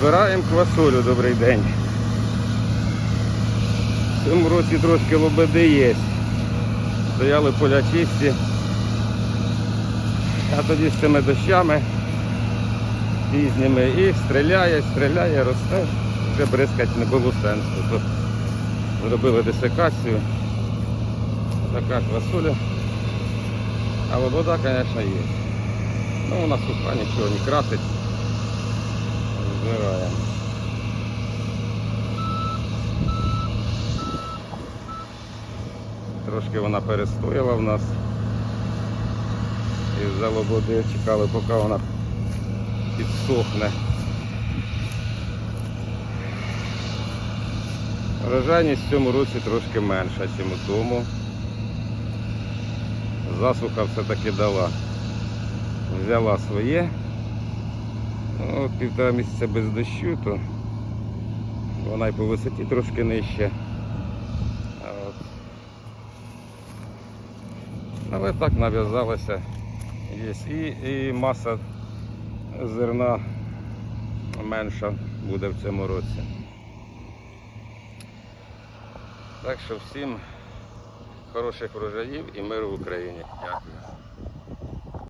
Збираємо квасолю, добрий день. В цьому році трошки лободи є. Стояли поля чисті. А тоді з цими дощами різними і стріляє, стріляє, росте. Вже бризкати не було сенсу. То зробили десикацію. Така квасоля. А лобода, звісно, є. Ну, вона суха, нічого не красить. Збираємо. Трошки вона перестояла в нас. І за лободи чекали, поки вона підсохне. Врожайність в цьому році трошки менша, ніж у тому. Засуха все-таки дала. Взяла своє. Ну, півтора місяця без дощу, то вона і по висоті трошки нижче. А от. Але так нав'язалося. Є. І, і маса зерна менша буде в цьому році. Так що всім хороших врожаїв і миру в Україні. Дякую.